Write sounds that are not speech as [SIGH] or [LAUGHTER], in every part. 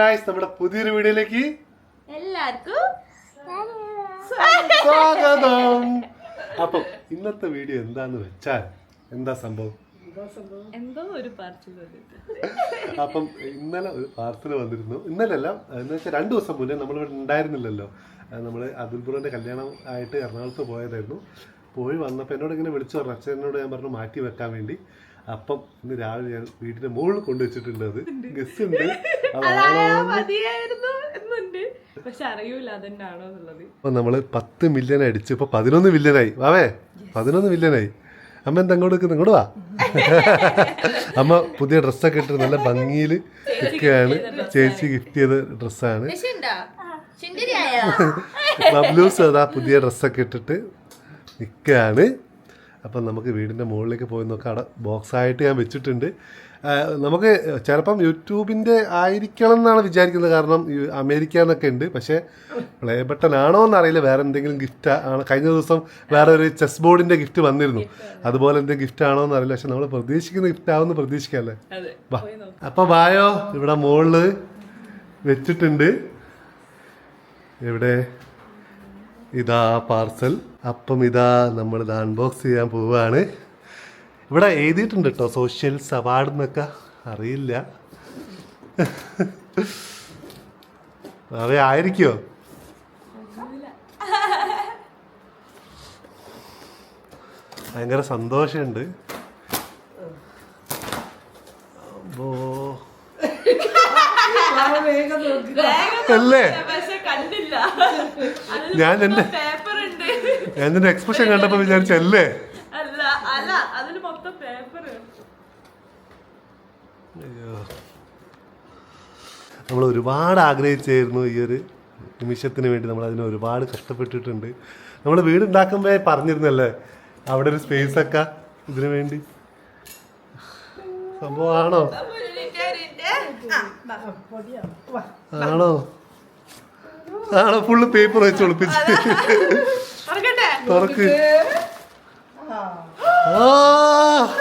Guys നമ്മുടെ പുതിയൊരു വീഡിയോയിലേക്ക് എല്ലാവർക്കും സ്വാഗതം. അപ്പം ഇന്നത്തെ വീഡിയോ എന്താന്ന് വെച്ചാൽ എന്താ സംഭവം? അപ്പം ഇന്നലെ ഒരു പാർസൽ വന്നിരുന്നു. ഇന്നലെ അല്ല എന്ന് വെച്ചാൽ രണ്ടു ദിവസം മുന്നേ നമ്മളിവിടെ ഉണ്ടായിരുന്നില്ലല്ലോ. നമ്മൾ അതുൽപുറിന്റെ കല്യാണം ആയിട്ട് എറണാകുളത്ത് പോയതായിരുന്നു. പോയി വന്നപ്പോൾ എന്നോട് ഇങ്ങനെ വിളിച്ചു പറഞ്ഞു. അച്ഛനോട് ഞാൻ പറഞ്ഞു മാറ്റി വെക്കാൻ വേണ്ടി. അപ്പം ഇന്ന് രാവിലെ ഞാൻ വീട്ടിന്റെ മുകളിൽ കൊണ്ടുവച്ചിട്ടുണ്ട് അത്. ഗസ് ഉണ്ട്. മതിയായിരുന്നു എന്നുണ്ട്. പക്ഷെ അറിയൂല അതെന്നാണോ എന്നുള്ളത്. അപ്പോൾ നമ്മൾ പത്ത് മില്യൺ അടിച്ചു. ഇപ്പൊ പതിനൊന്ന് മില്യനായി വാവേ പതിനൊന്ന് മില്യനായി അമ്മ എന്താ അങ്ങോട്ട് നിൽക്കുന്നത് ഇങ്ങോട്ട് വാ. അമ്മ പുതിയ ഡ്രസ്സൊക്കെ ഇട്ട് നല്ല ഭംഗിയിൽ നിൽക്കുകയാണ്. ചേച്ചി ഗിഫ്റ്റ് ചെയ്ത ഡ്രസ്സാണ് ബബ്ലൂസ് അതാ പുതിയ ഡ്രസ്സൊക്കെ ഇട്ടിട്ട് നിൽക്കുകയാണ്. അപ്പം നമുക്ക് വീടിന്റെ മുകളിലേക്ക് പോയി നോക്കാം. അവിടെ ബോക്സ് ആയിട്ട് ഞാൻ വെച്ചിട്ടുണ്ട്. നമുക്ക് ചിലപ്പം യൂട്യൂബിന്റെ ആയിരിക്കണം എന്നാണ് വിചാരിക്കുന്നത്. കാരണം അമേരിക്ക എന്നൊക്കെ ഉണ്ട്. പക്ഷേ പ്ലേ ബട്ടൺ ആണോ എന്നറിയില്ല. വേറെ എന്തെങ്കിലും ഗിഫ്റ്റ് ആണ്. കഴിഞ്ഞ ദിവസം വേറെ ഒരു ചെസ് ബോർഡിന്റെ ഗിഫ്റ്റ് വന്നിരുന്നു. അതുപോലെ എന്തെങ്കിലും ഗിഫ്റ്റ് ആണോ എന്നറിയില്ല. പക്ഷെ നമ്മൾ പ്രതീക്ഷിക്കുന്ന ഗിഫ്റ്റ് ആവുമെന്ന് പ്രതീക്ഷിക്കാമല്ലേ അതെ. വാ. അപ്പം വായോ ഇവിടെ മുകളിൽ വെച്ചിട്ടുണ്ട്. ഇവിടെ ഇതാ പാർസൽ അപ്പം ഇതാ നമ്മൾ ഇത് അൺബോക്സ് ചെയ്യാൻ പോവുകയാണ് ഇവിടെ എഴുതിയിട്ടുണ്ട് കേട്ടോ സോഷ്യൽ സവാർഡ് എന്നൊക്കെ. അറിയില്ല. അവ ആയിരിക്കോ ഭയങ്കര സന്തോഷമുണ്ട്. അപ്പോ അല്ലേ? ഞാൻ എന്റെ ഞാൻ എന്റെ എക്സ്പ്രഷൻ കണ്ടപ്പോ വിചാരിച്ചല്ലേ അല്ല അല്ല അതിന് മൊത്തം പേപ്പർ അയ്യോ നമ്മൾ ഒരുപാട് ആഗ്രഹിച്ചായിരുന്നു ഈ ഒരു നിമിഷത്തിന് വേണ്ടി നമ്മൾ അതിന് ഒരുപാട് കഷ്ടപ്പെട്ടിട്ടുണ്ട്. നമ്മൾ വീട് ഉണ്ടാക്കുമ്പോൾ പറഞ്ഞിരുന്നല്ലേ അവിടെ ഒരു സ്പേസ് ഒക്കെ ഇതിനു വേണ്ടി. സംഭവമാണോ? ആണോ? ആണോ? ഫുള്ള് പേപ്പർ വെച്ച് ഒളിപ്പിച്ച്. തുറക്കട്ടെ? തുറക്ക്. ആ.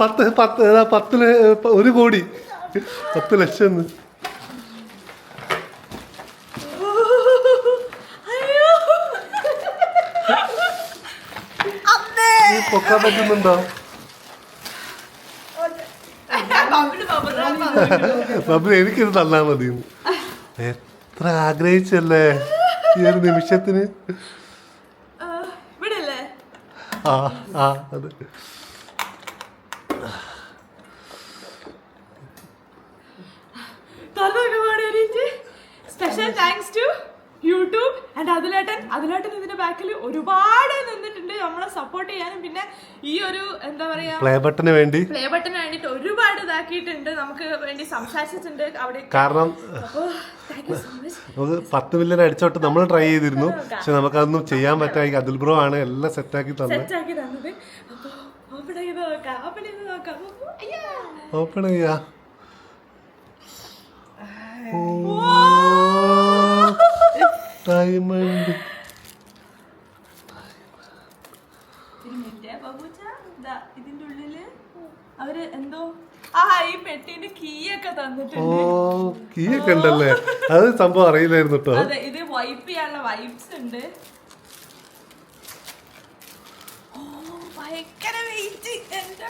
പത്ത് പത്ത് ഏതാ പത്തിൽ ഒരു കോടി. പത്ത് ലക്ഷം എന്ന്. പൊക്കാൻ പറ്റുന്നുണ്ടോ? ബബിന് എനിക്കിത് തന്നാ മതി എത്ര ആഗ്രഹിച്ചല്ലേ ഈ ഒരു നിമിഷത്തിന്? ആ ആ അത്. Special thanks to YouTube and അതിലേട്ടൻ അതിലേട്ടൻ ഇതിന്റെ ബാക്കിൽ ഒരുപാട് നിന്നിട്ടുണ്ട് നമ്മളെ സപ്പോർട്ട് ചെയ്യാനും. പിന്നെ ഈ ഒരു എന്താ പറയാ പ്ലേ ബട്ടന് വേണ്ടി. പ്ലേ ബട്ടന് വേണ്ടിട്ട് ഒരുപാട് ഇതാക്കിയിട്ടുണ്ട്. നമുക്ക് വേണ്ടി സംസാരിച്ചിട്ടുണ്ട് അവിടെ. കാരണം നമുക്ക് പത്ത് മില്യൺ അടിച്ചോട്ട് നമ്മൾ ട്രൈ ചെയ്തിരുന്നു. പക്ഷെ നമുക്കതൊന്നും ചെയ്യാൻ പറ്റായി അതിൽ ബ്രോ ആണ് എല്ലാം സെറ്റാക്കി തന്നെ. സെറ്റ് ആക്കി തന്നത്. ഓപ്പൺ ചെയ്ത് നോക്കാം. ഓപ്പൺ ചെയ്ത് നോക്കാം. ഓപ്പൺ ചെയ്യാ. ഡയമണ്ട് ഇതിന്റെ ഉള്ളിൽ. അവർ എന്തോ? ആ ഈ പെട്ടിന്റെ കീ ഒക്കെ ഓ തന്നിട്ടുണ്ട് കീ ഒക്കെ ഉണ്ടല്ലേ? അത് സംഭവം അറിയില്ലായിരുന്നു കേട്ടോ അതെ ഇത് വൈപ്പ് ചെയ്യാനുള്ള വൈപ്സ് ഉണ്ട്. ഓ ഭയങ്കര വെയിറ്റ് എന്റെ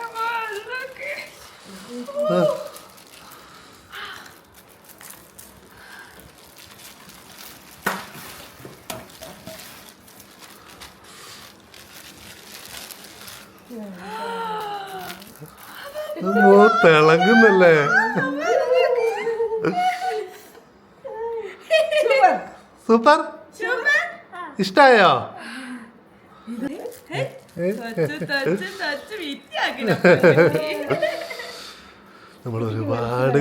തിളങ്ങുന്നല്ലേ? സൂപ്പർ. ഇഷ്ടായോ? നമ്മൾ ഒരുപാട്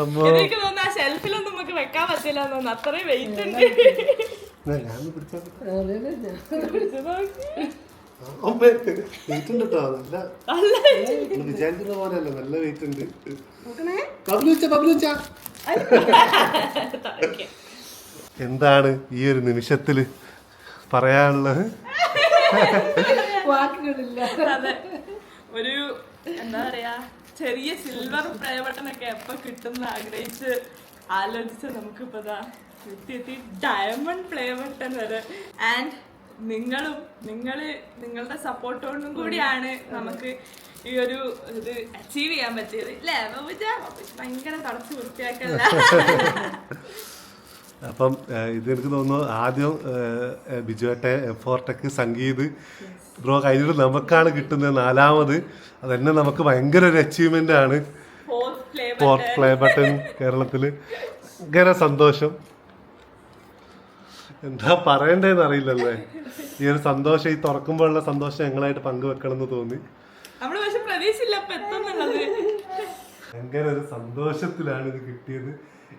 അമ്മ. എനിക്ക് വെക്കാൻ പറ്റില്ല തോന്നുന്നു. അത്രയും വെയിറ്റ് ഉണ്ട്. ഞാൻ പിടിച്ചോ പിടിച്ച് നോക്ക്. വെയിറ്റ് ഉണ്ട് കേട്ടോ നല്ല നല്ല നമ്മൾ വിചാരിക്കുന്ന പോലെയല്ല നല്ല വെയിറ്റ് ഉണ്ട്. ബബ്ലുച്ച ബബ്ലുച്ച എന്താണ് ഈ ഒരു നിമിഷത്തിൽ പറയാനുള്ളത്? വാക്കുകളില്ല. ഒരു എന്താ പറയാ ചെറിയ സിൽവർ ബട്ടൺ എപ്പോ കിട്ടുന്ന ആഗ്രഹിച്ച് ആലോചിച്ച് നമുക്കിപ്പോ ദാ എത്തി ഡയമണ്ട് പ്ലേ ബട്ടൺ വരെ. ആൻഡ് നിങ്ങളും നിങ്ങൾ നിങ്ങളുടെ സപ്പോർട്ടോടും കൂടിയാണ് നമുക്ക് ഈ ഒരു ഇത് അച്ചീവ് ചെയ്യാൻ പറ്റിയത്. ഇല്ലേ? ബാബുജ ഭയങ്കര തടച്ച് വൃത്തിയാക്കല്ല. [LAUGHS] അപ്പം ഇത് എനിക്ക് തോന്നുന്നു ആദ്യം ബിജുവേട്ടെ എഫോർട്ടൊക്കെ സംഗീത് ബ്രോ കഴിഞ്ഞിട്ട് നമുക്കാണ് കിട്ടുന്നത് നാലാമത്. അതന്നെ നമുക്ക് ഭയങ്കര ഒരു അച്ചീവ്മെന്റ് ആണ്. ഫോർത്ത് പ്ലേ ബട്ടൺ കേരളത്തിൽ ഭയങ്കര സന്തോഷം. എന്താ പറയണ്ടേന്ന് അറിയില്ലല്ലേ? ഈ ഒരു സന്തോഷം ഈ തുറക്കുമ്പോഴുള്ള സന്തോഷം ഞങ്ങളായിട്ട് പങ്കുവെക്കണം എന്ന് തോന്നി ഭയങ്കര ഒരു സന്തോഷത്തിലാണ് ഇത് കിട്ടിയത്.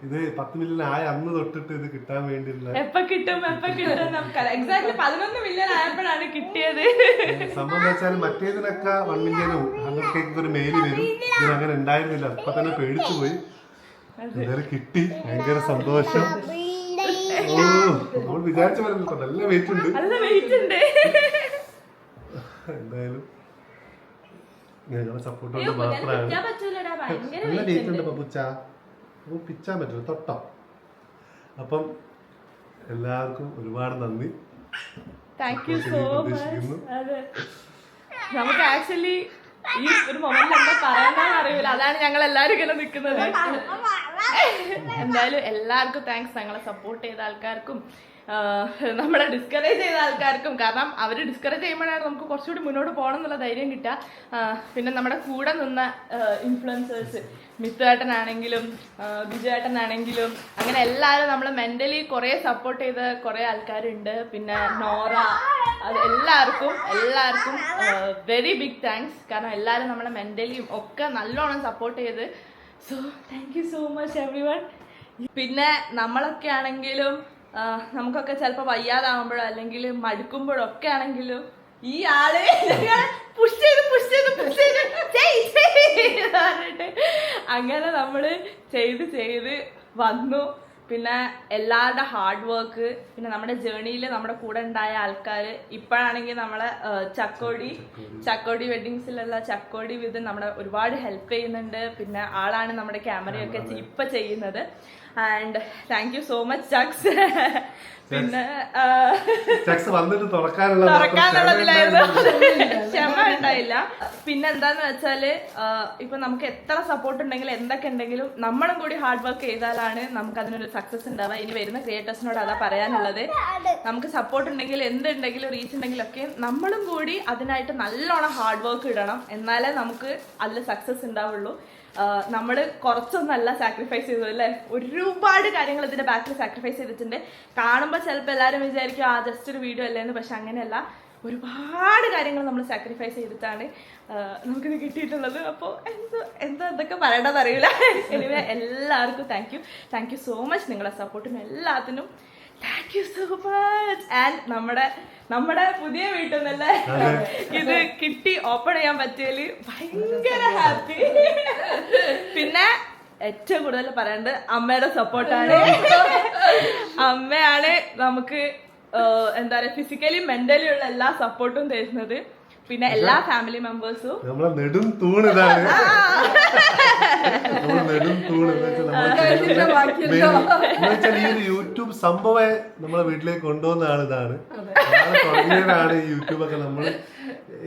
ഇത് പത്ത് മില്യൺ ആയ അന്ന് തൊട്ടിട്ട് ഇത് കിട്ടാൻ വേണ്ടിയുള്ള എപ്പ കിട്ടും എപ്പ കിട്ടും നമുക്ക് എക്സാക്ട്ലി പതിനൊന്ന് മില്യൺ ആയപ്പോഴാണ് കിട്ടിയത്. സംഭവം വെച്ചാൽ മറ്റേതിനൊക്കെ വൺ മില്യനും ഹൺഡ്രഡ് കേക്ക് ഒരു മെയിൽ വരും. ഇത് അങ്ങനെ ഉണ്ടായിരുന്നില്ല. അപ്പൊ തന്നെ പേടിച്ചു പോയി. എന്തായാലും കിട്ടി. ഭയങ്കര സന്തോഷം. [LAUGHS] ഓ നമ്മൾ വിചാരിച്ച പോലെ നല്ല വെയിറ്റ് ഉണ്ട്. എന്തായാലും ഞങ്ങളെ സപ്പോർട്ട് കൊണ്ട് മാത്രമാണ്. നല്ല വെയിറ്റ് ഉണ്ട് പപ്പുച്ച. അപ്പൊ പിച്ചാൻ പറ്റില്ല തൊട്ടം. അപ്പം എല്ലാവർക്കും ഒരുപാട് നന്ദി. Thank you so. മച്ച് അതെ. നമുക്ക് ആക്ച്വലി ഈ ഒരു മൊമെന്റ് എന്താ പറയാനാണ് അറിയില്ല. അതാണ് ഞങ്ങൾ എല്ലാവരും ഇങ്ങനെ നിൽക്കുന്നത്. എന്തായാലും എല്ലാവർക്കും താങ്ക്സ് ഞങ്ങളെ സപ്പോർട്ട് ചെയ്ത ആൾക്കാർക്കും നമ്മളെ ഡിസ്കറേജ് ചെയ്ത ആൾക്കാർക്കും കാരണം അവർ ഡിസ്കറേജ് ചെയ്യുമ്പോഴാണ് നമുക്ക് കുറച്ചുകൂടി മുന്നോട്ട് പോകണം എന്നുള്ള ധൈര്യം കിട്ടുക. പിന്നെ നമ്മുടെ കൂടെ നിന്ന ഇൻഫ്ലുവൻസേഴ്സ് മിത്തുവേട്ടനാണെങ്കിലും ബിജുവേട്ടനാണെങ്കിലും അങ്ങനെ എല്ലാവരും നമ്മളെ മെന്റലി കുറേ സപ്പോർട്ട് ചെയ്ത കുറേ ആൾക്കാരുണ്ട്. പിന്നെ നോറ അത് എല്ലാവർക്കും എല്ലാവർക്കും വെരി ബിഗ് താങ്ക്സ് കാരണം എല്ലാവരും നമ്മളെ മെന്റലിയും ഒക്കെ നല്ലോണം സപ്പോർട്ട് ചെയ്ത്. So thank you so much everyone പിന്നെ നമ്മളൊക്കെ ആണെങ്കിലും നമുക്കൊക്കെ ചിലപ്പോൾ വയ്യാതാവുമ്പോഴോ അല്ലെങ്കിൽ മടുക്കുമ്പോഴോ ഒക്കെ ആണെങ്കിലും ഈ ആൾ പുഷ് ചെയ്ത് പുഷ് ചെയ്ത് പുഷ് ചെയ്ത്. അങ്ങനെ നമ്മൾ ചെയ്ത് ചെയ്ത് വന്നു. പിന്നെ എല്ലാവരുടെ ഹാർഡ് വർക്ക് പിന്നെ നമ്മുടെ ജേണിയിൽ നമ്മുടെ കൂടെ ഉണ്ടായ ആൾക്കാർ ഇപ്പോഴാണെങ്കിൽ നമ്മളെ ചക്കോടി ചക്കോടി. വെഡിങ്സിലുള്ള ചക്കോടി വിത് നമ്മളെ ഒരുപാട് ഹെൽപ്പ് ചെയ്യുന്നുണ്ട്. പിന്നെ ആളാണ് നമ്മുടെ ക്യാമറയൊക്കെ ഇപ്പൊ ചെയ്യുന്നത്. And thank you so much chucks. പിന്നെ ചക്സ് വന്നിട്ട് തുറക്കാനുള്ളതിലായിരുന്നു. ക്ഷമ ഉണ്ടായില്ല. പിന്നെ എന്താന്ന് വെച്ചാൽ ഇപ്പൊ നമുക്ക് എത്ര സപ്പോർട്ട് ഉണ്ടെങ്കിലും എന്തൊക്കെ ഉണ്ടെങ്കിലും നമ്മളും കൂടി ഹാർഡ് വർക്ക് ചെയ്താലാണ് നമുക്ക് അതിനൊരു സക്സസ് ഉണ്ടാവുക ഇനി വരുന്ന ക്രിയേറ്റേഴ്സിനോട് അതാ പറയാനുള്ളത്. നമുക്ക് സപ്പോർട്ട് ഉണ്ടെങ്കിൽ എന്തുണ്ടെങ്കിലും റീച്ച് ഉണ്ടെങ്കിലും ഒക്കെ നമ്മളും കൂടി അതിനായിട്ട് നല്ലോണം ഹാർഡ് വർക്ക് ഇടണം. എന്നാലേ നമുക്ക് അതിൽ സക്സസ് ഉണ്ടാവുള്ളൂ. നമ്മൾ കുറച്ചൊന്നല്ല സാക്രിഫൈസ് ചെയ്തു അല്ലേ? ഒരുപാട് കാര്യങ്ങൾ ഇതിന്റെ ബാക്കിൽ സാക്രിഫൈസ് ചെയ്തിട്ടുണ്ട്. കാണുമ്പോൾ ചിലപ്പോൾ എല്ലാവരും വിചാരിക്കും ആ ജസ്റ്റ് ഒരു വീഡിയോ അല്ലേ എന്ന് പക്ഷെ അങ്ങനെയല്ല. ഒരുപാട് കാര്യങ്ങൾ നമ്മൾ സാക്രിഫൈസ് ചെയ്തിട്ടാണ് നമുക്കിത് കിട്ടിയിട്ടുള്ളത്. അപ്പോൾ എന്തോ എന്താ എന്തൊക്കെ പറയേണ്ടത് അറിയില്ല. എനിവേ എല്ലാവർക്കും thank you thank you so much നിങ്ങളുടെ സപ്പോർട്ടിനും എല്ലാത്തിനും thank you so much and നമ്മുടെ നമ്മുടെ പുതിയ വീട്ടിൽ നിന്നല്ലേ? ഇത് കിട്ടി ഓപ്പൺ ചെയ്യാൻ പറ്റിയതിൽ ഭയങ്കര ഹാപ്പി പിന്നെ ഏറ്റവും കൂടുതൽ പറയേണ്ടത് അമ്മയുടെ സപ്പോർട്ടാണ് അമ്മയാണ് നമുക്ക് എന്താ പറയാ ഫിസിക്കലി മെന്റലി ഉള്ള എല്ലാ സപ്പോർട്ടും തരുന്നത്. പിന്നെ എല്ലാ ഫാമിലി മെമ്പേഴ്സും നമ്മളെ നെടും തൂണ് ഇതാണ്. നെടും തൂണ് ഈ ഒരു യൂട്യൂബ് സംഭവം നമ്മളെ വീട്ടിലേക്ക് കൊണ്ടുവന്ന ആൾ ഇതാണ് തുടങ്ങിയതാണ് യൂട്യൂബ് ഒക്കെ നമ്മൾ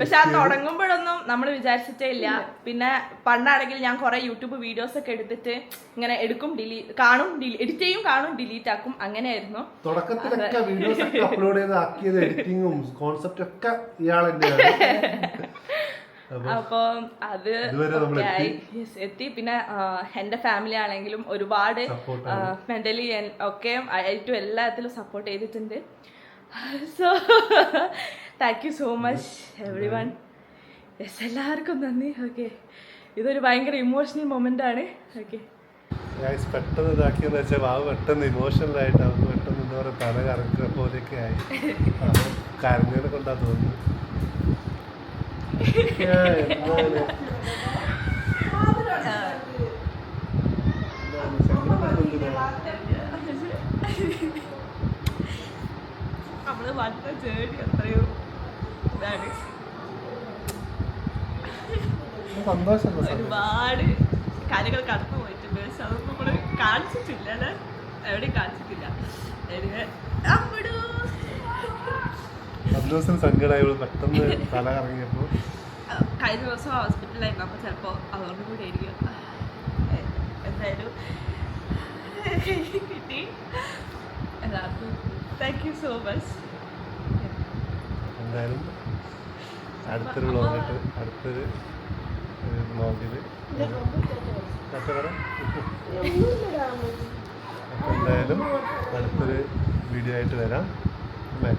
പക്ഷെ ആ തുടങ്ങുമ്പോഴൊന്നും നമ്മൾ വിചാരിച്ചിട്ടേ ഇല്ല. പിന്നെ പണ്ടാണെങ്കിൽ ഞാൻ കുറെ യൂട്യൂബ് വീഡിയോസ് ഒക്കെ എടുത്തിട്ട് ഇങ്ങനെ എടുക്കും ഡിലീറ്റ് കാണും എഡിറ്റ് ചെയ്യും കാണും ഡിലീറ്റ് ആക്കും അങ്ങനെയായിരുന്നു. തുടക്കത്തിലൊക്കെ വീഡിയോസ് ഒക്കെ അപ്ലോഡ് ചെയ്ത് ആക്കിയത് എഡിറ്റിങ്ങും കോൺസെപ്റ്റ് ഒക്കെ ഇയാൾ അപ്പോ അത്. എത്തി. പിന്നെ എന്റെ ഫാമിലി ആണെങ്കിലും ഒരുപാട് മെന്റലി ഒക്കെ ആയിട്ടും എല്ലാത്തിലും സപ്പോർട്ട് ചെയ്തിട്ടുണ്ട്. So thank you so much everyone yes എല്ലാവർക്കും നന്ദി. ഓക്കെ ഇതൊരു ഭയങ്കര ഇമോഷണൽ മൊമെന്റ് ആണ്. ഓക്കെ പെട്ടെന്ന് ഇതാക്കിയെന്ന് വെച്ചാൽ വാവ് പെട്ടെന്ന് ഇമോഷണലായിട്ട് അവർക്ക് പെട്ടെന്ന് എന്താ പറയുക തല കറക്കുക പോലെയൊക്കെ ആയി. കരഞ്ഞത് കൊണ്ടാ തോന്നുന്നു. നമ്മൾ വന്ന ചേടി അത്രയും ഇതാണ്. ഒരുപാട് കാര്യങ്ങൾ കടന്നു പോയിട്ടുണ്ട് പക്ഷെ അതൊന്നും നമ്മൾ കാണിച്ചിട്ടില്ല അല്ലേ? എവിടെയും കാണിച്ചിട്ടില്ല. അബ്ദോസിന് സങ്കടമായവൾ പെട്ടെന്ന് തല കറങ്ങിയപ്പോ. കഴിഞ്ഞ ദിവസം ഹോസ്പിറ്റലായിരുന്നു അപ്പൊ ചിലപ്പോ അതുകൊണ്ട് കൂടി ആയിരിക്കും. എന്തായാലും കിട്ടി. എല്ലാവർക്കും താങ്ക് യു സോ മച്ച് എന്തായാലും അടുത്തൊരു വ്ളോഗായിട്ട് അടുത്തൊരു അപ്പോൾ എന്തായാലും അടുത്തൊരു വീഡിയോ ആയിട്ട് വരാം. അല്ലേ.